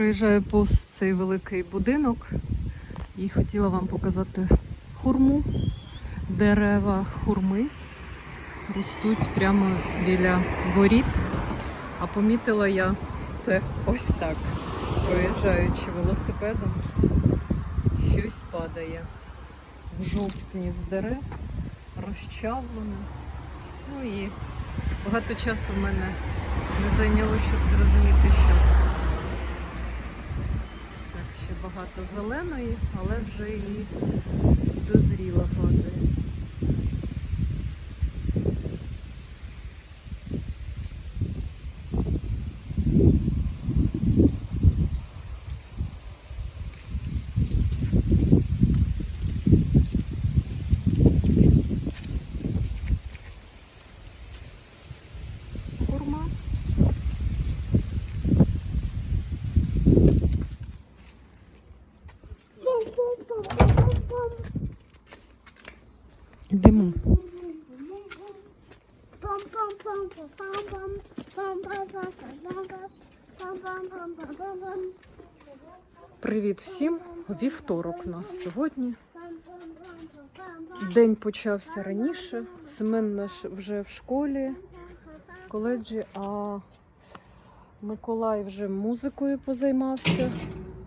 Проїжджаю повз цей великий будинок і хотіла вам показати хурму. Дерева хурми ростуть прямо біля воріт. А помітила я це ось так, проїжджаючи велосипедом. Щось падає в жовтні з дерев, розчавлене. Ну і багато часу в мене не зайняло, щоб зрозуміти, що це. Багато зеленої, але вже і Привіт всім! Вівторок у нас сьогодні. День почався раніше. Семен наш вже в школі, в коледжі, а Миколай вже музикою позаймався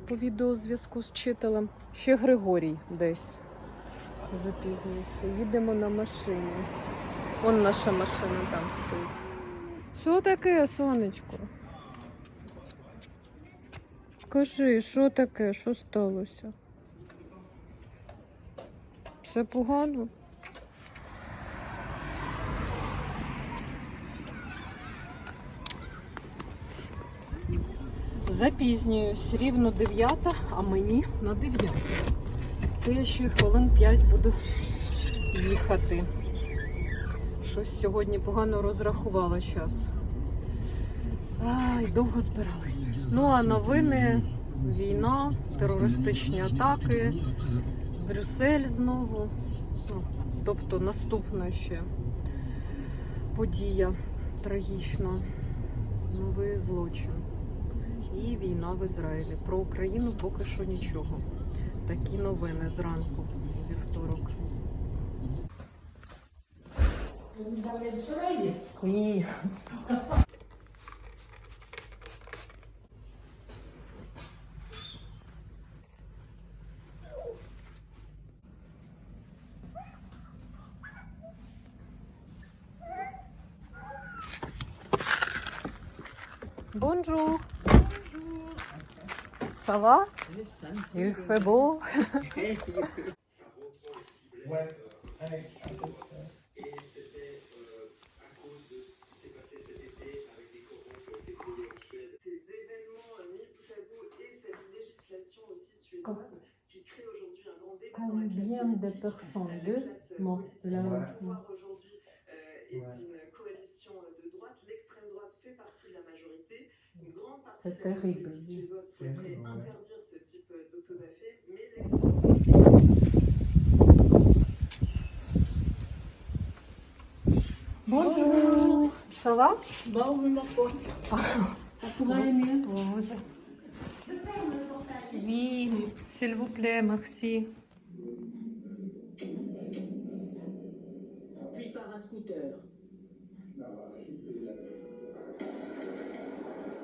по відеозв'язку з вчителем. Ще Григорій десь запізнюється. Їдемо на машині. Вон наша машина там стоїть. Що таке, сонечко? Скажи, що таке, що сталося? Все погано? Запізнююсь, рівно 9, а мені на 9. Це я ще хвилин 5 буду їхати. Щось сьогодні погано розрахувала час. Ай, довго збиралась. Ну а новини, війна, терористичні атаки, Брюссель знову. Ну, тобто наступна ще подія трагічна, новий злочин. І війна в Ізраїлі. Про Україну поки що нічого. Такі новини зранку у 거의 Bonjour. Ça va Il fait beau. Là, au ouais. pouvoir aujourd'hui euh, est une coalition euh, de droite. L'extrême droite fait partie de la majorité. Une grande partie de la politique suédoise souhaiterait interdire ce type euh, d'autodafé, mais l'extrême Bonjour. Ça va? Bon, oui, ma foi. Ça pourrait aller mieux. Oui, s'il vous plaît, merci. Par.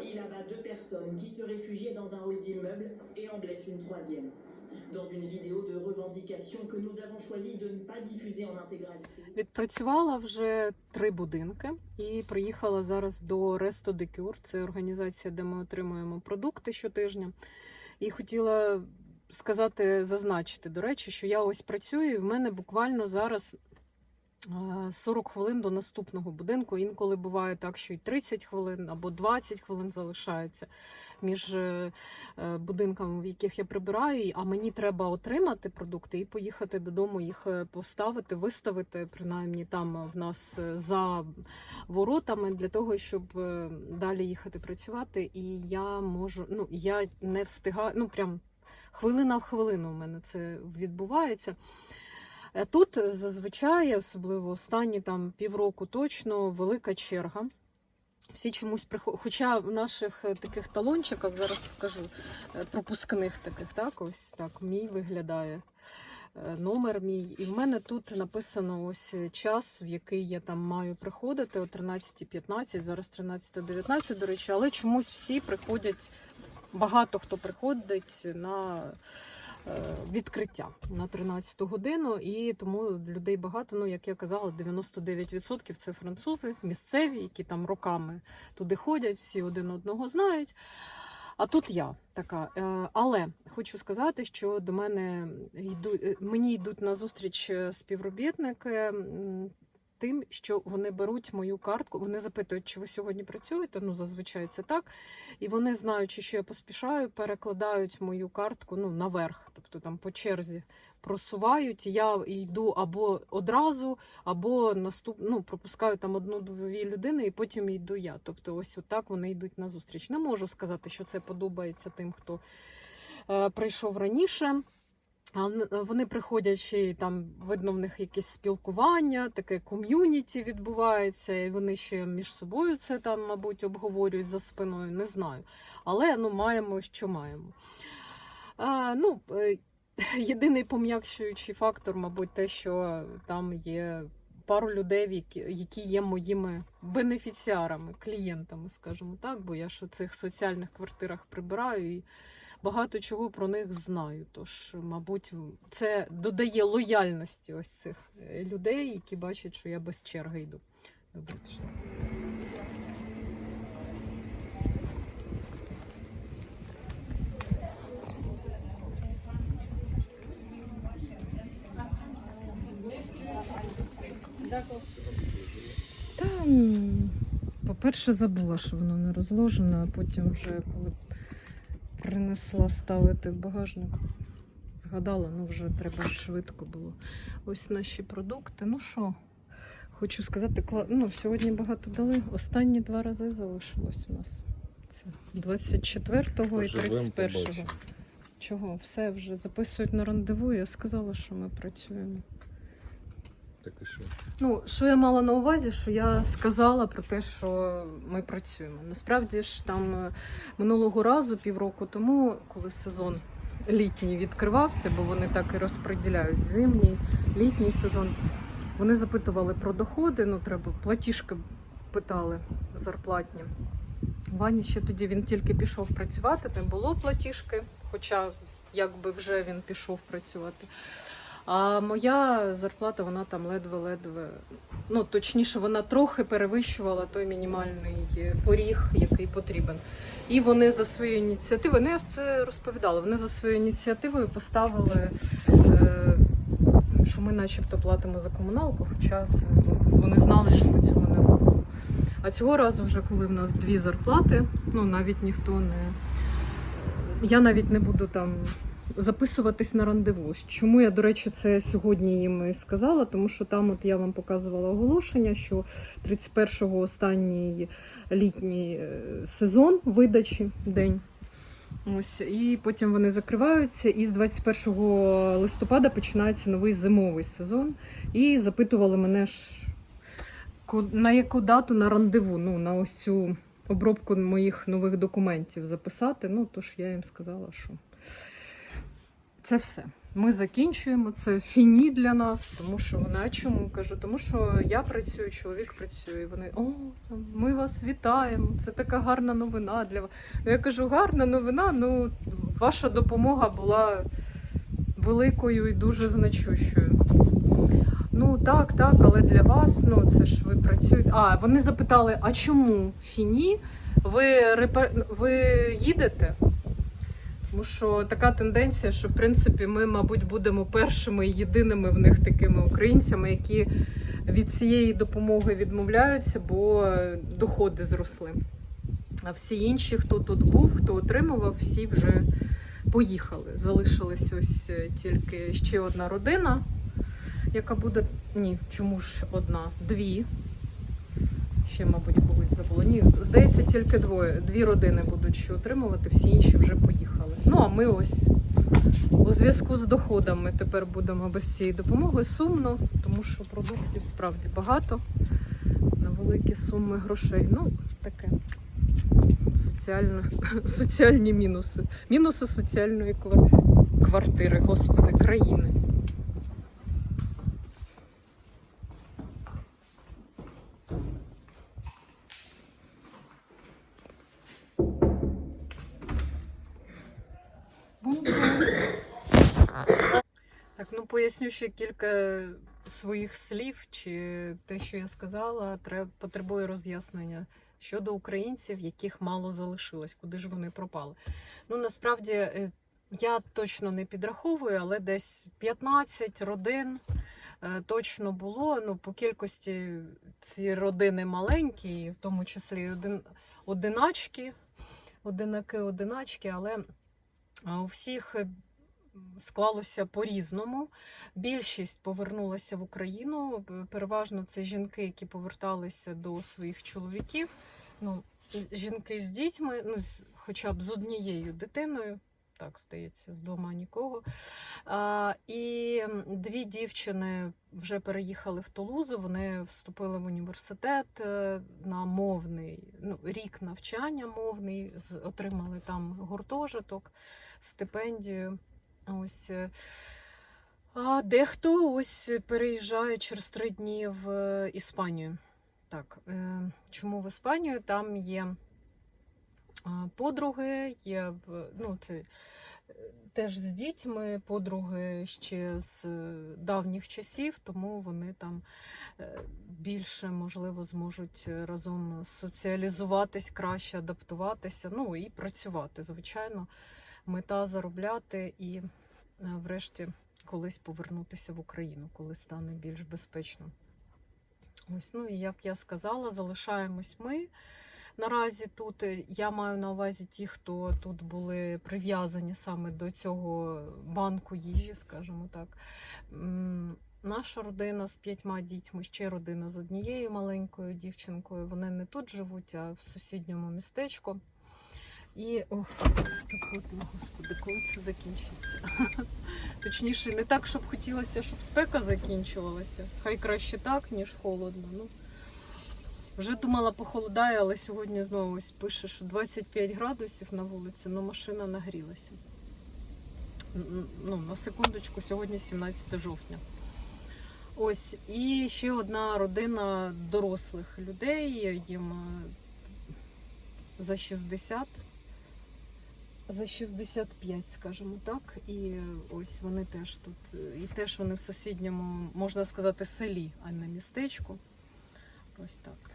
Il abat deux personnes qui se réfugiaient dans un hall d'immeuble et en blesse une troisième. Dans une vidéo de revendication que nous avons choisi de ne pas diffuser en intégralité. Відпрацювала вже три будинки і приїхала зараз до Resto de Cure. Це організація, де ми отримуємо продукти щотижня. І хотіла сказати, зазначити, до речі, що я ось працюю, і в мене буквально зараз е, 40 хвилин до наступного будинку. Інколи буває так, що й 30 хвилин або 20 хвилин залишається між е, е, будинками, в яких я прибираю, а мені треба отримати продукти і поїхати додому, їх е, поставити, виставити, принаймні там в нас е, за воротами, для того, щоб е, далі їхати працювати. І я можу, ну я не встигаю, ну прям хвилина в хвилину у мене це відбувається. Е, Тут е, зазвичай, особливо останні там півроку точно, велика черга. Всі чомусь приходять. Хоча в наших е, таких талончиках, зараз покажу, пропускних таких, так, ось так, мій виглядає. Номер мій, і в мене тут написано ось час, в який я там маю приходити о 13.15, зараз 13.19, до речі, але чомусь всі приходять, багато хто приходить на відкриття на 13 годину, і тому людей багато. Ну, як я казала, 99% це французи місцеві, які там роками туди ходять, всі один одного знають. А тут я така. Е, Але хочу сказати, що до мене йдуть, е, мені йдуть на зустріч е, співробітники. Тим, що вони беруть мою картку, вони запитують, чи ви сьогодні працюєте. Ну, зазвичай це так. І вони, знаючи, що я поспішаю, перекладають мою картку ну, наверх, тобто там по черзі просувають. Я йду або одразу, або наступ... ну, пропускаю там одну-дві людини, і потім йду я. Тобто, ось отак вони йдуть на зустріч. Не можу сказати, що це подобається тим, хто е, прийшов раніше. Вони приходять ще й там видно в них якесь спілкування, таке ком'юніті відбувається, і вони ще між собою це там, мабуть, обговорюють за спиною, не знаю. Але ну маємо, що маємо. А, ну, е, єдиний пом'якшуючий фактор, мабуть, те, що там є пару людей, які, є моїми бенефіціарами, клієнтами, скажімо так, бо я ж у цих соціальних квартирах прибираю і багато чого про них знаю. Тож, мабуть, це додає лояльності ось цих е, людей, які бачать, що я без черги йду. Вибачте. Та, по-перше, забула, що воно не розложено, а потім вже коли принесла ставити в багажник, згадала, ну вже треба швидко було. Ось наші продукти. Ну що, хочу сказати, кла- ну, сьогодні багато дали. Останні два рази залишилось у нас. Це 24-го і 31-го. Чого? Все вже записують на рандеву. Я сказала, що ми працюємо. Так і що? Ну, що я мала на увазі, що я сказала про те, що ми працюємо. Насправді ж там е, минулого разу, півроку тому, коли сезон літній відкривався, бо вони так і розподіляють зимній, літній сезон. Вони запитували про доходи, ну треба платіжки питали зарплатні. Вані ще тоді він тільки пішов працювати, не було платіжки, хоча якби вже він пішов працювати. А моя зарплата, вона там ледве-ледве, ну точніше, вона трохи перевищувала той мінімальний е, поріг, який потрібен. І вони за свою ініціативу, ну я це розповідала, вони за своєю ініціативою поставили, е, що ми начебто платимо за комуналку, хоча це вони знали, що ми цього не робимо. А цього разу, вже коли в нас дві зарплати, ну навіть ніхто не. Я навіть не буду там записуватись на рандеву. Чому я, до речі, це сьогодні їм і сказала, тому що там от я вам показувала оголошення, що 31-го останній літній е, сезон видачі день. Ось, і потім вони закриваються, і з 21 листопада починається новий зимовий сезон. І запитували мене ж на яку дату на рандеву, ну на ось цю обробку моїх нових документів записати. Ну тож я їм сказала, що це все. Ми закінчуємо. Це фіні для нас, тому що вона чому кажу, тому що я працюю, чоловік працює. Вони о, ми вас вітаємо. Це така гарна новина для вас. Ну, я кажу, гарна новина. Ну, ваша допомога була великою і дуже значущою. Ну так, так, але для вас, ну це ж ви працюєте. А вони запитали: а чому фіні? Ви репер... ви їдете? Тому що така тенденція, що в принципі ми, мабуть, будемо першими і єдиними в них такими українцями, які від цієї допомоги відмовляються, бо доходи зросли. А всі інші, хто тут був, хто отримував, всі вже поїхали. Залишилась ось е, тільки ще одна родина, яка буде. Ні, чому ж одна? Дві. Ще, мабуть, когось забула. Ні, здається, тільки двоє. Дві родини будуть ще отримувати, всі інші вже поїхали. Ну а ми ось у зв'язку з доходами тепер будемо без цієї допомоги. Сумно, тому що продуктів справді багато. На великі суми грошей. Ну, таке. Соціальні мінуси. Мінуси соціальної квартири, господи, країни. Поясню ще кілька своїх слів, чи те, що я сказала, потребує роз'яснення щодо українців, яких мало залишилось, куди ж вони пропали. Ну насправді е, я точно не підраховую, але десь 15 родин е, точно було. Ну, по кількості ці родини маленькі, в тому числі один, одиначки, одинаки, одиначки, але е, у всіх склалося по-різному. Більшість повернулася в Україну. Переважно це жінки, які поверталися до своїх чоловіків. Ну, жінки з дітьми, ну, хоча б з однією дитиною. Так, здається, з двома нікого. А, і дві дівчини вже переїхали в Тулузу. Вони вступили в університет е, на мовний ну, рік навчання мовний, отримали там гуртожиток, стипендію. Ось. е, А дехто ось переїжджає через три дні в е, Іспанію. Так, е, чому в Іспанію? Там є подруги, є ну, це теж з дітьми, подруги ще з давніх часів, тому вони там більше, можливо, зможуть разом соціалізуватись, краще адаптуватися, ну і працювати, звичайно мета заробляти і, е, врешті, колись повернутися в Україну, коли стане більш безпечно. Ось, ну і як я сказала, залишаємось ми. Наразі тут я маю на увазі ті, хто тут були прив'язані саме до цього банку їжі, скажімо так. Наша родина з п'ятьма дітьми, ще родина з однією маленькою дівчинкою. Вони не тут живуть, а в сусідньому містечку. І ох, спекотно, господи, коли це закінчиться? Точніше, не так, щоб хотілося, щоб спека закінчувалася. Хай краще так, ніж холодно. Ну, вже думала, похолодає, але сьогодні знову ось пише, що 25 градусів на вулиці, ну машина нагрілася. Ну, на секундочку, сьогодні 17 жовтня. Ось, і ще одна родина дорослих людей, їм е, за 60 за 65, скажімо так. І ось вони теж тут. І теж вони в сусідньому, можна сказати, селі, а не містечку. Ось так.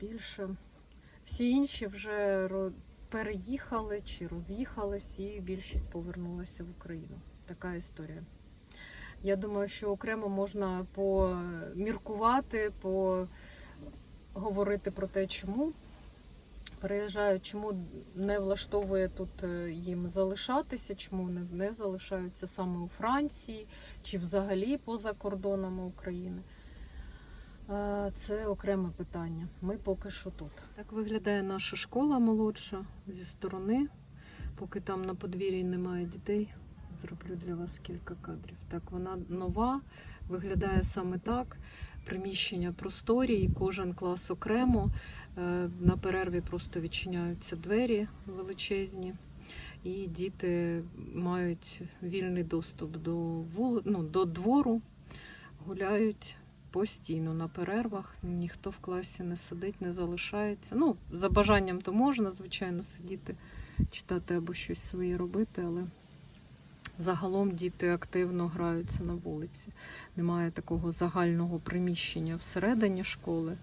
Більше. Всі інші вже переїхали чи роз'їхались, і більшість повернулася в Україну. Така історія. Я думаю, що окремо можна поміркувати, поговорити про те, чому переїжджають, чому не влаштовує тут е, їм залишатися, чому вони не залишаються саме у Франції чи взагалі поза кордонами України. Е, Це окреме питання. Ми поки що тут. Так виглядає наша школа молодша зі сторони. Поки там на подвір'ї немає дітей, зроблю для вас кілька кадрів. Так, вона нова, виглядає саме так. Приміщення просторі, і кожен клас окремо. Е, На перерві просто відчиняються двері величезні, і діти мають вільний доступ до вули... ну, до двору, гуляють постійно на перервах. Ніхто в класі не сидить, не залишається. Ну, за бажанням то можна, звичайно, сидіти, читати або щось своє робити, але загалом діти активно граються на вулиці. Немає такого загального приміщення всередині школи.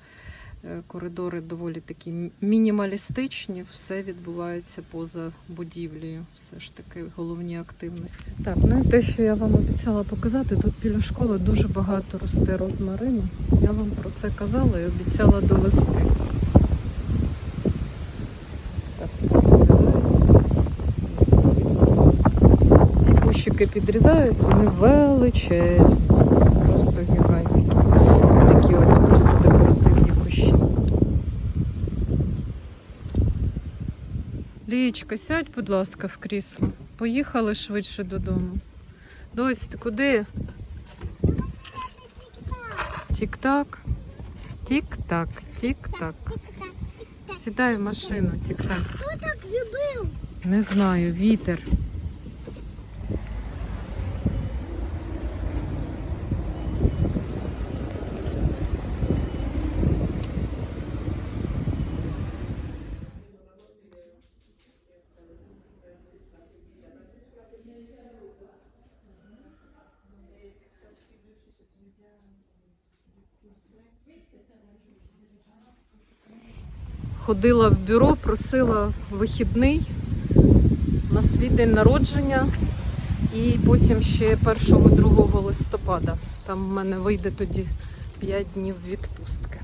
Е, Коридори доволі такі мінімалістичні, все відбувається поза будівлею. Все ж таки головні активності. Так, ну і те, що я вам обіцяла показати, тут біля школи дуже багато росте розмарину. Я вам про це казала і обіцяла довести. Так це. Ці кущики підрізають, вони величезні, просто гігантські. Такі ось просто декоративні кущі. Лієчка, сядь, будь ласка, в крісло. Поїхали швидше додому. Дось, ти куди? Тік-так. Тік-так, тік-так. Сідай в машину, тік-так. Хто так зробив? Не знаю, вітер. Ходила в бюро, просила вихідний на свій день народження і потім ще 1-2 листопада. Там в мене вийде тоді 5 днів відпустки.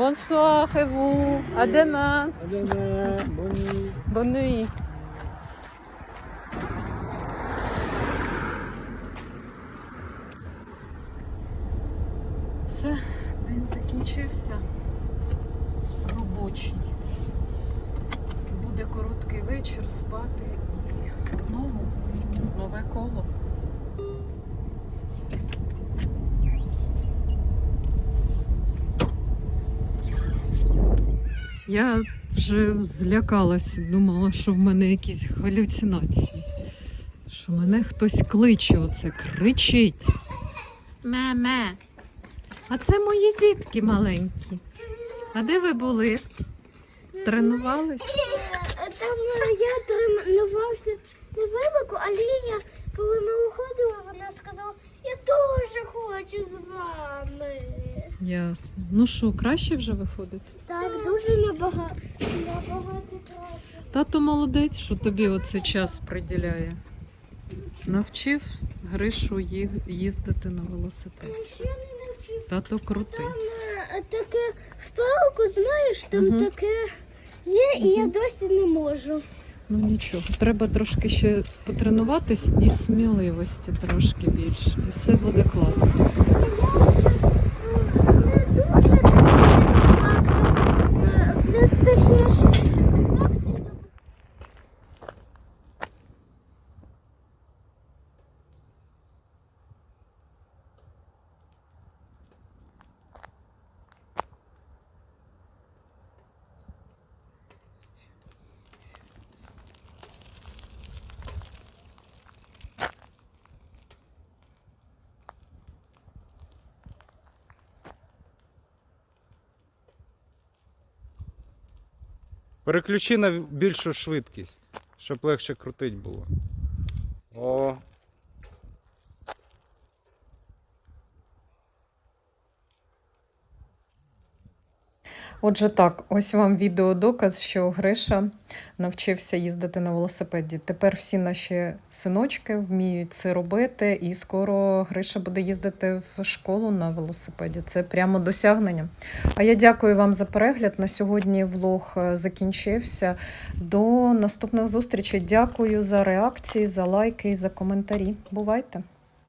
Bonsoir et vous. À demain. À demain, bonne nuit. Bonne nuit. Все, день закінчився. Робочий. Буде короткий вечір спати і знову нове коло. Я вже злякалась, думала, що в мене якісь галюцинації. Що мене хтось кличе, оце кричить. Ме-ме. А це мої дітки маленькі. А де ви були? Тренувались? Там е, я тренувався на вибику, але я, коли ми уходили, вона сказала, я теж хочу з вами. Ясно. Ну що, краще вже виходить? Так, дуже набагато. Тато молодець, що тобі оцей час приділяє. Навчив Гришу їздити на велосипеді. Тато крутий. Там е, таке в палку, знаєш, там Мгм. таке є, і я досі не можу. Ну нічого, треба трошки ще потренуватись і сміливості трошки більше. І все буде клас. Не дуже тренуюся актом. Е, Просто ще я ще так сильно Переключи на більшу швидкість, щоб легше крутить було. О. Отже, так, ось вам відеодоказ, що Гриша навчився їздити на велосипеді. Тепер всі наші синочки вміють це робити, і скоро Гриша буде їздити в школу на велосипеді. Це прямо досягнення. А я дякую вам за перегляд. На сьогодні влог е, закінчився. До наступних зустрічей. Дякую за реакції, за лайки за коментарі. Бувайте!